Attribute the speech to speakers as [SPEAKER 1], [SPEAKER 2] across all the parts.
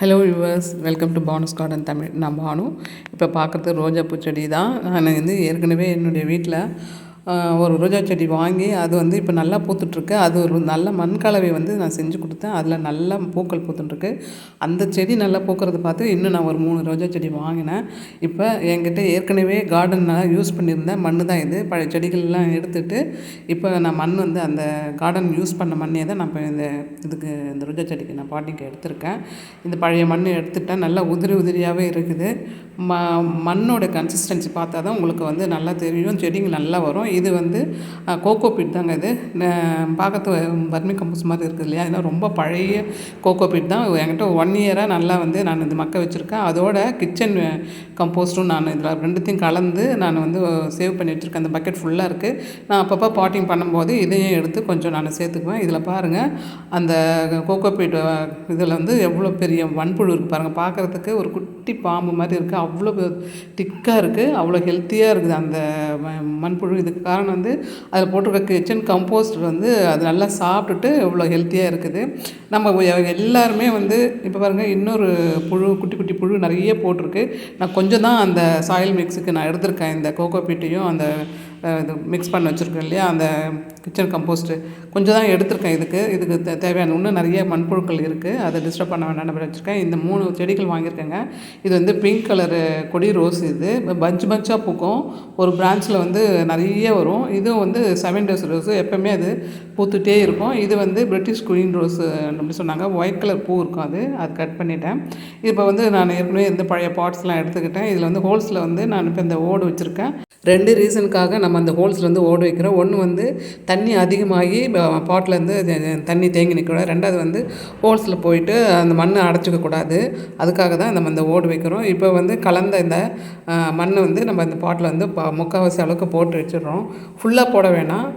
[SPEAKER 1] Hello viewers welcome to Banu's garden Tamil நான் பானு. இப்போ பார்க்குறது ரோஜா பூச்செடி தான் நான் வந்து ஏற்கனவே என்னுடைய வீட்டில் ஒரு ரோஜா செடி வாங்கி அது வந்து இப்போ நல்லா பூத்துட்ருக்கு. அது ஒரு நல்ல மண் கலவை வந்து நான் செஞ்சு கொடுத்தேன். அதில் நல்லா பூக்கள் பூத்துட்டுருக்கு அந்த செடி நல்லா பூக்கிறத பார்த்து இன்னும் நான் ஒரு மூணு ரோஜா செடி வாங்கினேன். இப்போ என்கிட்ட ஏற்கனவே கார்டன்லாம் யூஸ் பண்ணியிருந்தேன் மண் தான் இது. பழைய செடிகள்லாம் எடுத்துட்டு இப்போ நான் மண் வந்து அந்த கார்டன் யூஸ் பண்ண மண்ணே தான் நான் இப்போ இந்த இதுக்கு இந்த ரோஜா செடிக்கு நான் பாட்டிக்கு எடுத்திருக்கேன். இந்த பழைய மண் எடுத்துட்டேன் நல்லா உதிரி உதிரியாகவே இருக்குது. ம மண்ணோட கன்சிஸ்டன்சி பார்த்தா தான் உங்களுக்கு வந்து நல்லா தெரியும். செடிங்க நல்லா வரும். இது வந்து கோகோ பீட் தாங்க இது. பார்க்கறது வர்மி கம்போஸ் மாதிரி இருக்குது இல்லையா? இதெல்லாம் ரொம்ப பழைய கோகோ பீட் தான். என்கிட்ட ஒன் இயராக நல்லா வந்து நான் இது மக்க வச்சுருக்கேன். அதோட கிச்சன் கம்போஸ்ட்டும் நான் இதில் ரெண்டுத்தையும் கலந்து நான் வந்து சேவ் பண்ணி வச்சுருக்கேன். அந்த பக்கெட் ஃபுல்லாக இருக்குது நான் அப்பப்போ பாட்டிங் பண்ணும்போது இதையும் எடுத்து கொஞ்சம் நான் சேர்த்துக்குவேன். இதில் பாருங்கள் அந்த கோகோ பீட் இதில் வந்து எவ்வளோ பெரிய வன்புழு இருக்குது பாருங்கள் பார்க்குறதுக்கு ஒரு குட்டி பாம்பு மாதிரி இருக்குது அவ்வளோ திக்காக இருக்குது அவ்வளோ ஹெல்த்தியாக இருக்குது அந்த மண்புழு. இதுக்கு காரணம் வந்து அதில் போட்டிருக்க கிச்சன் கம்போஸ்ட் வந்து அது நல்லா சாப்பிட்டுட்டு இவ்வளோ ஹெல்த்தியாக இருக்குது. நம்ம எல்லாருமே வந்து இப்போ பாருங்கள் இன்னொரு புழு குட்டி குட்டி புழு நிறைய போட்டிருக்கு. நான் கொஞ்சம் தான் அந்த சாயில் மிக்ஸுக்கு நான் எடுத்திருக்கேன். இந்த கோகோ பீட்டையும் அந்த இது மிக்ஸ் பண்ணி வச்சுருக்கேன் இல்லையா? அந்த கிச்சன் கம்போஸ்ட்டு கொஞ்சம் தான் எடுத்திருக்கேன் இதுக்கு. இதுக்கு தே தேவையான இன்னும் நிறைய மண்புழுக்கள் இருக்குது அதை டிஸ்டர்ப் பண்ண வேண்டாம்னு வச்சுருக்கேன். இந்த மூணு செடிகள் வாங்கியிருக்கேங்க. இது வந்து பிங்க் கலரு கொடி ரோஸ் இது. பஞ்சு பஞ்சாக பூக்கும். ஒரு பிரான்ச்சில் வந்து நிறைய வரும். இதுவும் வந்து செவன் டேஸ் ரோஸு எப்போவுமே அது பூத்துட்டே இருக்கும். இது வந்து பிரிட்டிஷ் குயின் ரோஸ் அப்படின்னு சொன்னாங்க. ஒயிட் கலர் பூ இருக்கும் அது. அது கட் பண்ணிட்டேன். இப்போ வந்து நான் ஏற்கனவே இந்த பழைய பாட்ஸ்லாம் எடுத்துக்கிட்டேன். இதில் வந்து ஹோல்ஸில் வந்து நான் இப்போ இந்த ஓடு வச்சுருக்கேன். ரெண்டு ரீசனுக்காக நம்ம நம்ம அந்த ஹோல்ஸில் வந்து ஓடு வைக்கிறோம். ஒன்று வந்து தண்ணி அதிகமாகி பாட்டிலேருந்து தண்ணி தேங்கி நிற்கக்கூடாது. ரெண்டாவது வந்து ஹோல்ஸில் போயிட்டு அந்த மண்ணை அடைச்சிக்கக்கூடாது அதுக்காக தான் நம்ம இந்த ஓடு வைக்கிறோம். இப்போ வந்து கலந்த இந்த மண்ணை வந்து நம்ம இந்த பாட்டில் வந்து முக்கால்வாசி அளவுக்கு போட்டு வச்சிடுறோம். ஃபுல்லாக போட வேணாம்.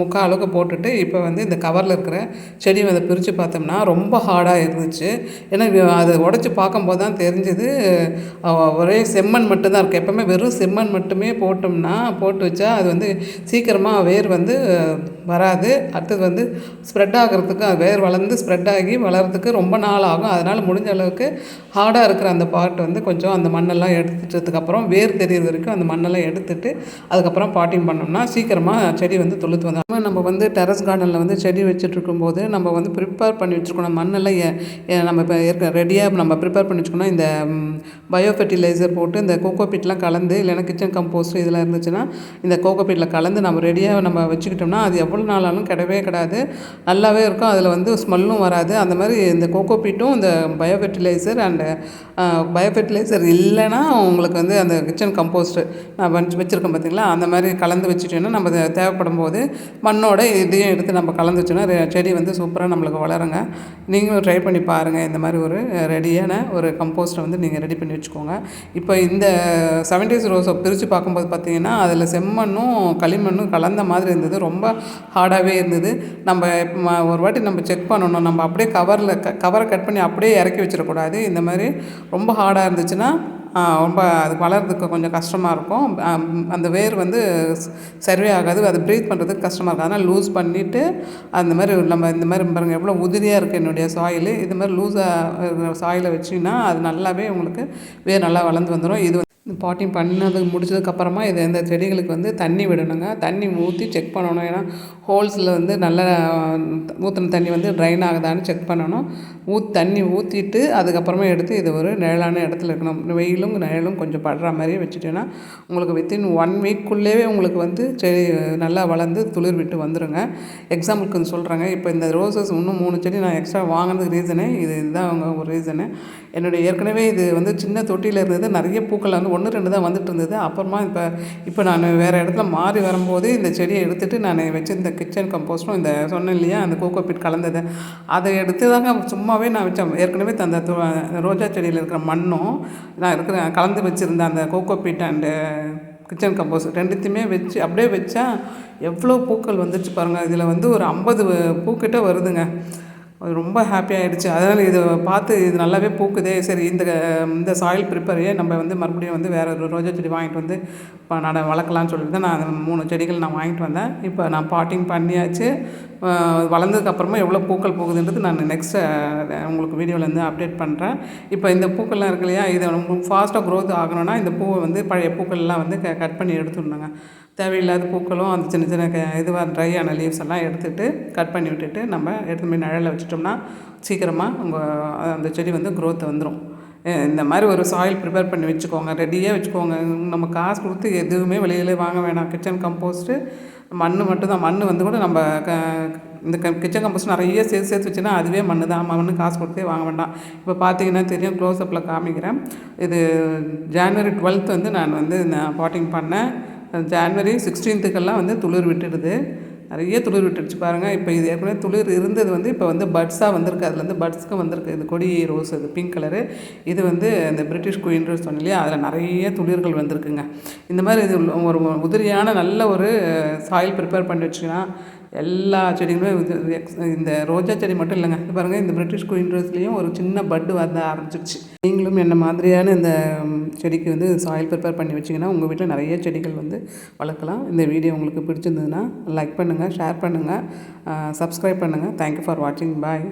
[SPEAKER 1] முக்கால் அளவுக்கு போட்டுட்டு இப்போ வந்து இந்த கவரில் இருக்கிற செடி அதை பிரித்து பார்த்தோம்னா ரொம்ப ஹார்டாக இருந்துச்சு. ஏன்னா அதை உடச்சி பார்க்கும்போது தான் தெரிஞ்சது ஒரே செம்மண் மட்டும்தான் இருக்குது எப்போவுமே வெறும் செம்மண் மட்டுமே போட்டோம்னா போட்டு வச்சா அது வந்து சீக்கிரமாக வேர் வந்து வராது. அடுத்தது வந்து ஸ்ப்ரெட் ஆகிறதுக்கு வேர் வளர்ந்து ஸ்ப்ரெட் ஆகி வளர்கிறதுக்கு ரொம்ப நாள் ஆகும். அதனால் முடிஞ்ச அளவுக்கு ஹார்டாக இருக்கிற அந்த பாட் வந்து கொஞ்சம் அந்த மண்ணெல்லாம் எடுத்துட்டதுக்கப்புறம் வேர் தெரியுற வரைக்கும் அந்த மண்ணெல்லாம் எடுத்துட்டு அதுக்கப்புறம் பாட்டிங் பண்ணோம்னா சீக்கிரமாக செடி வந்து துளுத்து நம்ம வந்து டெரஸ் கார்டனில் வந்து செடி வச்சுட்டு போது நம்ம வந்து ப்ரிப்பேர் பண்ணி வச்சுருக்கணும். மண்ணெல்லாம் நம்ம இப்போ இருக்க ரெடியாக நம்ம ப்ரிப்பேர் பண்ணி வச்சுக்கணும். இந்த பயோ ஃபெர்டிலைசர் போட்டு இந்த கோகோ பீட்லாம் கலந்து இல்லைன்னா கிச்சன் கம்போஸ்ட் இதெல்லாம் இருந்துச்சுன்னா இந்த கோகோ பீட்டில் கலந்து நம்ம ரெடியாக நம்ம வச்சுக்கிட்டோம்னா அது எவ்வளோ நாளாலும் கிடவே கிடாது. நல்லாவே இருக்கும். அதில் வந்து ஸ்மெல்லும் வராது. அந்த மாதிரி இந்த கோகோ பீட்டும் இந்த bio fertiliser and bio fertiliser இல்லைன்னா உங்களுக்கு வந்து அந்த கிச்சன் கம்போஸ்ட்டு நான் வச்சு வச்சுருக்கேன் பார்த்திங்களா அந்த மாதிரி கலந்து வச்சுட்டோன்னா நம்ம தேவைப்படும் போது மண்ணோட இதையும் எடுத்து நம்ம கலந்து வச்சோன்னா செடி வந்து சூப்பராக நம்மளுக்கு வளருங்க. நீங்களும் ட்ரை பண்ணி பாருங்கள் இந்த மாதிரி ஒரு ரெடியான ஒரு கம்போஸ்ட்டை வந்து நீங்கள் ரெடி பண்ணி வச்சுக்கோங்க. இப்போ இந்த செவன்டீஸ் ரோஸை பிரித்து பார்க்கும்போது பார்த்திங்கன்னா அதில் செம்மண்ணும் களிமண்ணும் கலந்த மாதிரி இருந்தது. ரொம்ப ஹார்டாகவே இருந்தது. நம்ம ஒரு வாட்டி நம்ம செக் பண்ணணும். நம்ம அப்படியே கவரில் க கவரை கட் பண்ணி அப்படியே இறக்கி வச்சிடக்கூடாது. இந்த மாதிரி ரொம்ப ஹார்டாக இருந்துச்சுன்னா ரொம்ப அது வளர்கிறதுக்கு கொஞ்சம் கஷ்டமாக இருக்கும். அந்த வேர் வந்து சர்வே ஆகாது அது ப்ரீத் பண்ணுறதுக்கு கஷ்டமாக இருக்கும். அதனால் லூஸ் பண்ணிவிட்டு அந்த மாதிரி நம்ம இந்த மாதிரி பாருங்கள் எவ்வளோ உதிரியாக இருக்குது என்னுடைய சாயில் இது மாதிரி லூஸாக சாயிலை வச்சிங்கன்னா அது நல்லாவே உங்களுக்கு வேர் நல்லா வளர்ந்து வந்துடும் இது பாட்டிங் பண்ணது முடிச்சதுக்கப்புறமா இது இந்த செடிகளுக்கு வந்து தண்ணி விடணுங்க. தண்ணி ஊற்றி செக் பண்ணணும். ஏன்னா ஹோல்ஸில் வந்து நல்லா ஊற்றின தண்ணி வந்து ட்ரைன் ஆகுதான்னு செக் பண்ணணும். ஊத் தண்ணி ஊற்றிட்டு அதுக்கப்புறமா எடுத்து இது ஒரு நிழலான இடத்துல இருக்கணும். வெயிலும் நிழலும் கொஞ்சம் படுற மாதிரியே வச்சுட்டேன்னா உங்களுக்கு வித்தின் ஒன் வீக்குள்ளேயே உங்களுக்கு வந்து செடி நல்லா வளர்ந்து துளிர் விட்டு வந்துடுங்க எக்ஸாம்பிளுக்கு சொல்கிறாங்க இப்போ இந்த ரோசஸ் இன்னும் மூணு செடி நான் எக்ஸ்ட்ரா வாங்கினதுக்கு ரீசனே இது இதுதான் அவங்க ஒரு ரீசனு என்னுடைய ஏற்கனவே இது வந்து சின்ன தொட்டியில் இருந்தது. நிறைய பூக்கள் வந்து ஒன்று ரெண்டு தான் வந்துட்டு இருந்தது. அப்புறமா இப்போ இப்போ நான் வேறு இடத்துல மாறி வரும்போது இந்த செடியை எடுத்துகிட்டு நான் வச்சுருந்த கிச்சன் கம்போஸ்ட்டும் இந்த சொன்னேன் இல்லையா அந்த கோகோ பீட் கலந்தது அதை எடுத்து தாங்க சும்மாவே நான் வச்சேன் ஏற்கனவே அந்த ரோஜா செடியில் இருக்கிற மண்ணும் நான் இருக்கிற கலந்து வச்சுருந்தேன் அந்த coco peat and kitchen compost ரெண்டுத்தையுமே வச்சு அப்படியே வச்சா எவ்வளோ பூக்கள் வந்துருச்சு பாருங்கள் இதில் வந்து ஒரு ஐம்பது பூக்கிட்ட வருதுங்க. ரொம்ப ஹாப்பி ஆகிடுச்சு அதனால் இதை பார்த்து இது நல்லாவே பூக்குதே. சரி இந்த இந்த சாயில் ப்ரிப்பரையே நம்ம வந்து மறுபடியும் வந்து வேறு ஒரு ரோஜா செடி வாங்கிட்டு வந்து இப்போ நட வளர்க்கலான்னு சொல்லிட்டு தான் நான் அந்த மூணு செடிகள் நான் வாங்கிட்டு வந்தேன். இப்போ நான் பாட்டிங் பண்ணியாச்சு. வளர்ந்ததுக்கப்புறமா எவ்வளோ பூக்கள் போகுதுன்றது நான் நெக்ஸ்ட்டு உங்களுக்கு வீடியோவில் வந்து அப்டேட் பண்ணுறேன் இப்போ இந்த பூக்கள்லாம் இருக்கு இல்லையா இதை உங்களுக்கு ஃபாஸ்ட்டாக க்ரோத் ஆகணும்னா இந்த பூவை வந்து பழைய பூக்கள்லாம் வந்து க கட் பண்ணி எடுத்துடணுங்க. தேவையில்லாத பூக்களும் அந்த சின்ன சின்ன க இதுவாக ட்ரை ஆன லீவ்ஸ் எல்லாம் எடுத்துகிட்டு கட் பண்ணி விட்டுட்டு நம்ம எடுத்து போய் நிழலில் வச்சிட்டோம்னா சீக்கிரமாக உங்கள் அந்த செடி வந்து க்ரோத் வந்துடும் இந்த மாதிரி ஒரு சாயில் ப்ரிப்பேர் பண்ணி வச்சுக்கோங்க. ரெடியாக வச்சுக்கோங்க. நம்ம காசு கொடுத்து எதுவுமே வெளியில் வாங்க வேணாம். கிச்சன் கம்போஸ்ட்டு மண் மட்டும்தான் மண் வந்து கூட நம்ம க இந்த க கிச்சன் கம்போஸ்ட் நிறைய சேர்த்து சேர்த்து வச்சுன்னா அதுவே மண் தான். மண் காசு கொடுத்தே வாங்க வேண்டாம். இப்போ பார்த்தீங்கன்னா தெரியும் க்ளோஸ்அப்பில் காமிக்கிறேன். இது ஜான்வரி டுவெல்த் வந்து நான் வந்து நான் பாட்டிங் பண்ணேன். ஜான்வரி சிக்ஸ்டீன்த்துக்கெல்லாம் வந்து துளிர் விட்டுடுது. நிறைய துளிர் விட்டுடுச்சு பாருங்கள் இப்போ இது ஏற்கனவே துளிர் இருந்தது வந்து இப்போ வந்து பட்ஸாக வந்திருக்கு. அதுலேருந்து பட்ஸ்க்கு வந்திருக்கு. இது கொடி ரோஸ் இது பிங்க் கலரு இது வந்து இந்த பிரிட்டிஷ் குயின் ரோஸ் சொன்ன இல்லையா? அதில் நிறைய துளிர்கள் வந்திருக்குங்க. இந்த மாதிரி இது ஒரு உதிரியான நல்ல ஒரு சாயில் ப்ரிப்பேர் பண்ணி வச்சுன்னா எல்லா செடிகளுமே இந்த ரோஜா செடி மட்டும் இல்லைங்க. இது பாருங்கள் இந்த பிரிட்டிஷ் குயின் ரோஸ்லேயும் ஒரு சின்ன பட்டு வர ஆரம்பிச்சிருச்சு. நீங்களும் என்ன மாதிரியான இந்த செடிக்கு வந்து சாயில் ப்ரிப்பேர் பண்ணி வச்சிங்கன்னா உங்கள் வீட்டில் நிறைய செடிகள் வந்து வளர்க்கலாம். இந்த வீடியோ உங்களுக்கு பிடிச்சிருந்ததுன்னா லைக் பண்ணுங்கள் ஷேர் பண்ணுங்கள் சப்ஸ்கிரைப் பண்ணுங்கள் தேங்க்யூ ஃபார் வாட்சிங் பாய்